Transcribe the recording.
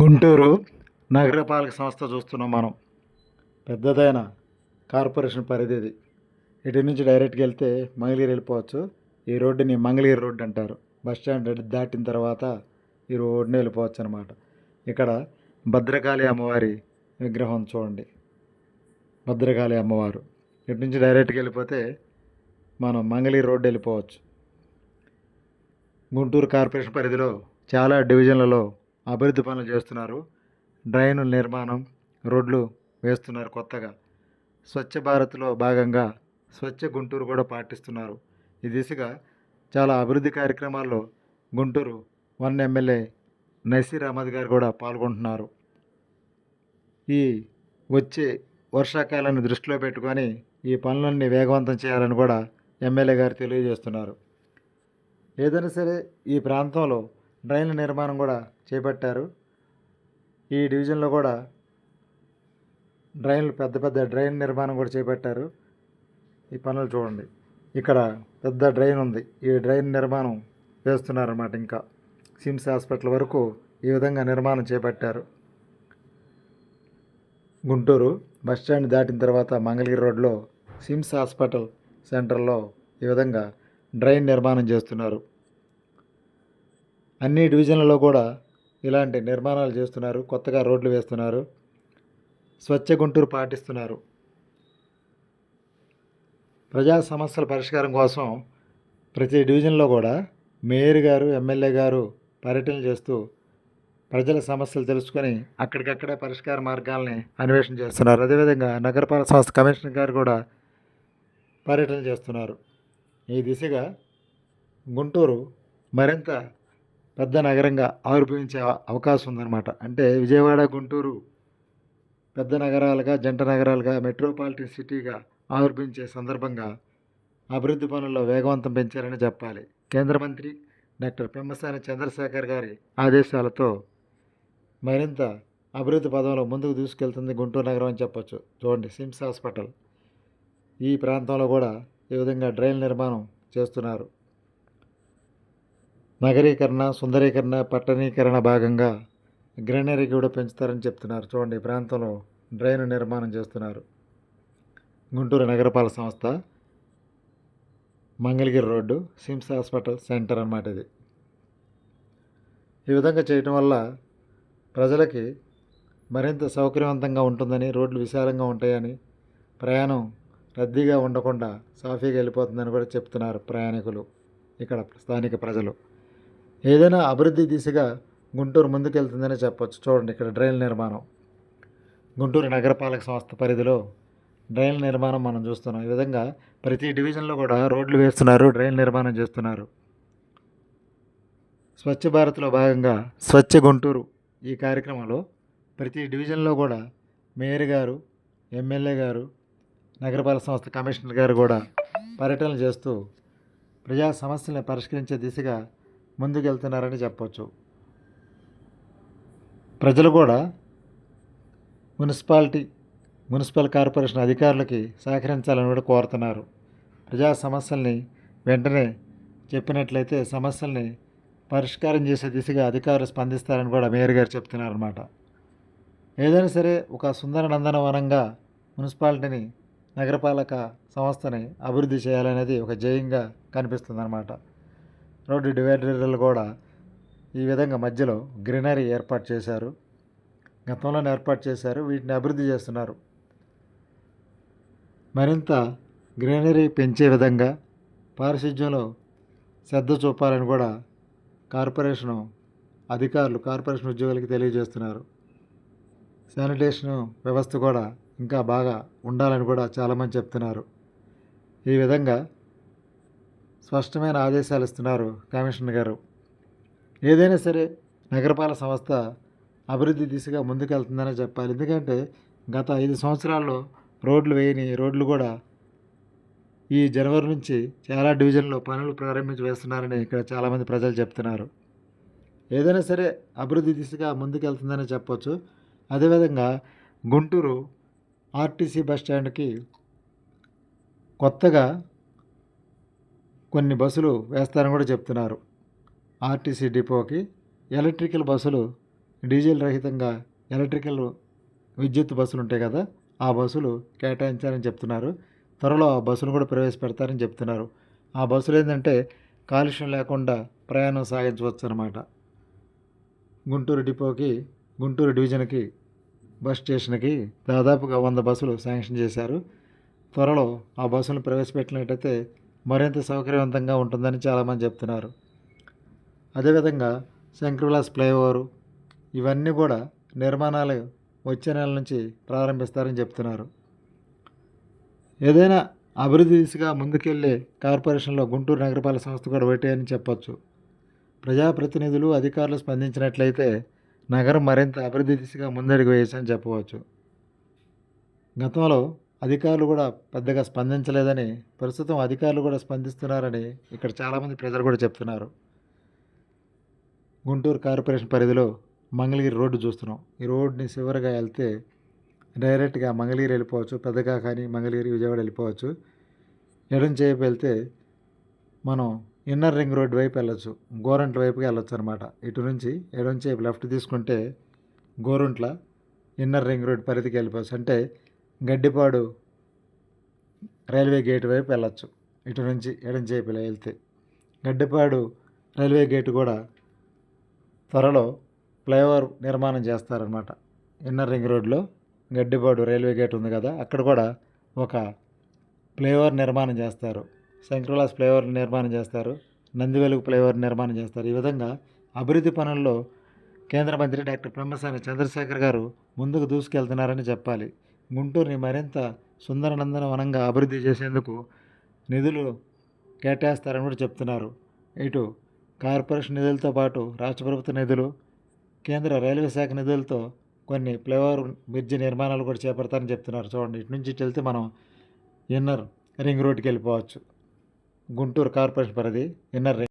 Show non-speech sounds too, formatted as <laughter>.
గుంటూరు <laughs> నగరపాలక సంస్థ చూస్తున్నాం మనం. పెద్దదైన కార్పొరేషన్ పరిధి ఇది ఇటు నుంచి డైరెక్ట్గా వెళ్తే మంగళగిరి వెళ్ళిపోవచ్చు. ఈ రోడ్డుని మంగళగిరి రోడ్డు అంటారు. బస్ స్టాండ్ దాటిన తర్వాత ఈ రోడ్డుని వెళ్ళిపోవచ్చు అనమాట ఇక్కడ భద్రకాళి అమ్మవారి విగ్రహం చూడండి. భద్రకాళి అమ్మవారు. ఇటు నుంచి డైరెక్ట్గా వెళ్ళిపోతే మనం మంగళగిరి రోడ్డు వెళ్ళిపోవచ్చు. గుంటూరు కార్పొరేషన్ పరిధిలో చాలా డివిజన్లలో అభివృద్ధి పనులు చేస్తున్నారు. డ్రైనుల నిర్మాణం రోడ్లు వేస్తున్నారు కొత్తగా. స్వచ్ఛ భారత్లో భాగంగా స్వచ్ఛ గుంటూరు కూడా పాటిస్తున్నారు. ఈ దిశగా చాలా అభివృద్ధి కార్యక్రమాల్లో గుంటూరు వన్ ఎమ్మెల్యే నసీర్ అహ్మద్ గారు కూడా పాల్గొంటున్నారు. ఈ వచ్చే వర్షాకాలాన్ని దృష్టిలో పెట్టుకొని ఈ పనులన్నీ వేగవంతం చేయాలని కూడా ఎమ్మెల్యే గారు తెలియజేస్తున్నారు. ఏదైనా సరే ఈ ప్రాంతంలో డ్రైన్ల నిర్మాణం కూడా చేపట్టారు. ఈ డివిజన్లో కూడా డ్రైన్లు పెద్ద పెద్ద డ్రైన్ నిర్మాణం కూడా చేపట్టారు. ఈ పనులు చూడండి. ఇక్కడ పెద్ద డ్రైన్ ఉంది. ఈ డ్రైన్ నిర్మాణం వేస్తున్నారన్నమాట ఇంకా. సిమ్స్ హాస్పిటల్ వరకు ఈ విధంగా నిర్మాణం చేపట్టారు. గుంటూరు బస్ స్టాండ్ దాటిన తర్వాత మంగళగిరి రోడ్లో సిమ్స్ హాస్పిటల్ సెంటర్లో ఈ విధంగా డ్రైన్ నిర్మాణం చేస్తున్నారు. అన్ని డివిజన్లలో కూడా ఇలాంటి నిర్మాణాలు చేస్తున్నారు కొత్తగా రోడ్లు వేస్తున్నారు స్వచ్ఛ గుంటూరు పాటిస్తున్నారు. ప్రజా సమస్యల పరిష్కారం కోసం ప్రతి డివిజన్లో కూడా మేయర్ గారు ఎమ్మెల్యే గారు పర్యటన చేస్తూ ప్రజల సమస్యలు తెలుసుకొని అక్కడికక్కడే పరిష్కార మార్గాల్ని అన్వేషణ చేస్తున్నారు. అదేవిధంగా నగరపాలక సంస్థ కమిషనర్ గారు కూడా పర్యటన చేస్తున్నారు. ఈ దిశగా గుంటూరు మరింత పెద్ద నగరంగా ఆవిర్భవించే అవకాశం ఉందన్నమాట. అంటే విజయవాడ గుంటూరు పెద్ద నగరాలుగా జంట నగరాలుగా మెట్రోపాలిటన్ సిటీగా ఆవిర్భవించే సందర్భంగా అభివృద్ధి పనుల్లో వేగవంతం పెంచారని చెప్పాలి. కేంద్ర మంత్రి డాక్టర్ పెమ్మసాని చంద్రశేఖర్ గారి ఆదేశాలతో మరింత అభివృద్ధి పదంలో ముందుకు తీసుకెళ్తుంది గుంటూరు నగరం అని చెప్పొచ్చు. చూడండి సిమ్స్ హాస్పిటల్. ఈ ప్రాంతంలో కూడా ఈ విధంగా డ్రైన్ నిర్మాణం చేస్తున్నారు. నగరీకరణ సుందరీకరణ పట్టణీకరణ భాగంగా గ్రీనరీ కూడా పెంచుతారని చెప్తున్నారు. చూడండి ఈ ప్రాంతంలో డ్రైన్ నిర్మాణం చేస్తున్నారు. గుంటూరు నగరపాలక సంస్థ Mangalagiri road SIMS hospital centre అన్నమాట ఇది. ఈ విధంగా చేయటం వల్ల ప్రజలకి మరింత సౌకర్యవంతంగా ఉంటుందని రోడ్లు విశాలంగా ఉంటాయని ప్రయాణం రద్దీగా ఉండకుండా సాఫీగా వెళ్ళిపోతుందని కూడా చెప్తున్నారు ప్రయాణికులు ఇక్కడ స్థానిక ప్రజలు. ఏదైనా అభివృద్ధి దిశగా గుంటూరు ముందుకెళ్తుందని చెప్పొచ్చు. చూడండి ఇక్కడ డ్రైన్ నిర్మాణం. గుంటూరు నగరపాలక సంస్థ పరిధిలో డ్రైన్ నిర్మాణం మనం చూస్తున్నాం. ఈ విధంగా ప్రతి డివిజన్లో కూడా రోడ్లు వేస్తున్నారు డ్రైన్ నిర్మాణం చేస్తున్నారు. స్వచ్ఛ భారత్లో భాగంగా స్వచ్ఛ గుంటూరు ఈ కార్యక్రమంలో ప్రతి డివిజన్లో కూడా మేయర్ గారు ఎమ్మెల్యే గారు నగరపాలక సంస్థ కమిషనర్ గారు కూడా పర్యటనలు చేస్తూ ప్రజా సమస్యలను పరిష్కరించే దిశగా ముందుకెళ్తున్నారని చెప్పవచ్చు ప్రజలు కూడా మున్సిపాలిటీ మున్సిపల్ కార్పొరేషన్ అధికారులకి సహకరించాలని కూడా కోరుతున్నారు. ప్రజా సమస్యల్ని వెంటనే చెప్పినట్లయితే సమస్యల్ని పరిష్కారం చేసే దిశగా అధికారులు స్పందిస్తారని కూడా మేయర్ గారు చెప్తున్నారు అనమాట ఏదైనా సరే ఒక సుందర నందనవనంగా మున్సిపాలిటీని నగరపాలక సంస్థని అభివృద్ధి చేయాలనేది ఒక జయంగా కనిపిస్తుంది అనమాట రోడ్డు డివైడర్లు కూడా ఈ విధంగా మధ్యలో గ్రీనరీ ఏర్పాటు చేశారు. గతంలోనే ఏర్పాటు చేశారు. వీటిని అభివృద్ధి చేస్తున్నారు. మరింత గ్రీనరీ పెంచే విధంగా పారిశుధ్యంలో శ్రద్ధ చూపాలని కూడా కార్పొరేషను అధికారులు కార్పొరేషన్ ఉద్యోగులకి తెలియజేస్తున్నారు. శానిటేషన్ వ్యవస్థ కూడా ఇంకా బాగా ఉండాలని కూడా చాలామంది చెప్తున్నారు. ఈ విధంగా స్పష్టమైన ఆదేశాలు ఇస్తున్నారు కమిషనర్ గారు. ఏదైనా సరే నగరపాలక సంస్థ అభివృద్ధి దిశగా ముందుకెళ్తుందనే చెప్పాలి. ఎందుకంటే గత ఐదు సంవత్సరాల్లో రోడ్లు వేయని రోడ్లు కూడా ఈ జనవరి నుంచి చాలా డివిజన్లో పనులు ప్రారంభించి వేస్తున్నారని ఇక్కడ చాలామంది ప్రజలు చెప్తున్నారు. ఏదైనా సరే అభివృద్ధి దిశగా ముందుకెళ్తుందని చెప్పొచ్చు. అదేవిధంగా గుంటూరు ఆర్టీసీ బస్ స్టాండ్కి కొత్తగా కొన్ని బస్సులు వేస్తారని కూడా చెప్తున్నారు. ఆర్టీసీ డిపోకి ఎలక్ట్రికల్ బస్సులు డీజిల్ రహితంగా ఎలక్ట్రికల్ విద్యుత్ బస్సులు ఉంటాయి కదా ఆ బస్సులు కేటాయించారని చెప్తున్నారు. త్వరలో ఆ బస్సులు కూడా ప్రవేశపెడతారని చెప్తున్నారు. ఆ బస్సులు ఏంటంటే కాలుష్యం లేకుండా ప్రయాణం సాగించవచ్చు అనమాట గుంటూరు డిపోకి గుంటూరు డివిజన్కి బస్ స్టేషన్కి దాదాపుగా వంద బస్సులు శాంక్షన్ చేశారు. త్వరలో ఆ బస్సులను ప్రవేశపెట్టినట్టయితే మరింత సౌకర్యవంతంగా ఉంటుందని చాలామంది చెప్తున్నారు. అదేవిధంగా శంకర్విలాస్ ఫ్లైఓవర్ ఇవన్నీ కూడా నిర్మాణాలు వచ్చే నెల నుంచి ప్రారంభిస్తారని చెప్తున్నారు. ఏదైనా అభివృద్ధి దిశగా ముందుకెళ్ళే కార్పొరేషన్లో గుంటూరు నగరపాలక సంస్థ కూడా ఒకటి అని చెప్పచ్చు. ప్రజాప్రతినిధులు అధికారులు స్పందించినట్లయితే నగరం మరింత అభివృద్ధి దిశగా ముందడుగు వేయచ్చని చెప్పవచ్చు. గతంలో అధికారులు కూడా పెద్దగా స్పందించలేదని ప్రస్తుతం అధికారులు కూడా స్పందిస్తున్నారని ఇక్కడ చాలామంది ప్రజలు కూడా చెప్తున్నారు. గుంటూరు కార్పొరేషన్ పరిధిలో మంగళగిరి రోడ్డు చూస్తున్నాం. ఈ రోడ్డుని చివరిగా వెళ్తే డైరెక్ట్గా మంగళగిరి వెళ్ళిపోవచ్చు పెద్దగా కానీ మంగళగిరి విజయవాడ వెళ్ళిపోవచ్చు. ఎడం చేపు వెళ్తే మనం ఇన్నర్ రింగ్ రోడ్ వైపు వెళ్ళొచ్చు గోరంట్ల వైపుకి వెళ్ళొచ్చు అనమాట ఇటు నుంచి ఎడం చేపు లెఫ్ట్ తీసుకుంటే గోరంట్ల ఇన్నర్ రింగ్ రోడ్ పరిధికి వెళ్ళిపోవచ్చు. అంటే గడ్డిపాడు రైల్వే గేట్ వైపు వెళ్ళొచ్చు. ఇటు నుంచి ఎడం ఇలా వెళ్తే. గడ్డిపాడు రైల్వే గేట్ కూడా త్వరలో ఫ్లైఓవర్ నిర్మాణం చేస్తారనమాట ఇన్నర్ రింగ్ రోడ్లో గడ్డిపాడు రైల్వే గేట్ ఉంది కదా అక్కడ కూడా ఒక ఫ్లైఓవర్ నిర్మాణం చేస్తారు. శంకరలాస్ ఫ్లైఓవర్ నిర్మాణం చేస్తారు. నందివెలుగు ఫ్లైఓవర్ నిర్మాణం చేస్తారు. ఈ విధంగా అభివృద్ధి పనుల్లో కేంద్ర మంత్రి డాక్టర్ బ్రహ్మసాని చంద్రశేఖర్ గారు ముందుకు దూసుకెళ్తున్నారని చెప్పాలి. గుంటూరుని మరింత సుందర నందనవనంగా అభివృద్ధి చేసేందుకు నిధులు కేటాయిస్తారని కూడా చెప్తున్నారు. ఇటు కార్పొరేషన్ నిధులతో పాటు రాష్ట్ర ప్రభుత్వ నిధులు కేంద్ర రైల్వే శాఖ నిధులతో కొన్ని ఫ్లైఓవర్ బ్రిడ్జి నిర్మాణాలు కూడా చేపడతారని చెప్తున్నారు. చూడండి ఇటు నుంచి వెళ్తే మనం ఇన్నర్ రింగ్ రోడ్కి వెళ్ళిపోవచ్చు. గుంటూరు కార్పొరేషన్ పరిధి ఇన్నర్ రింగ్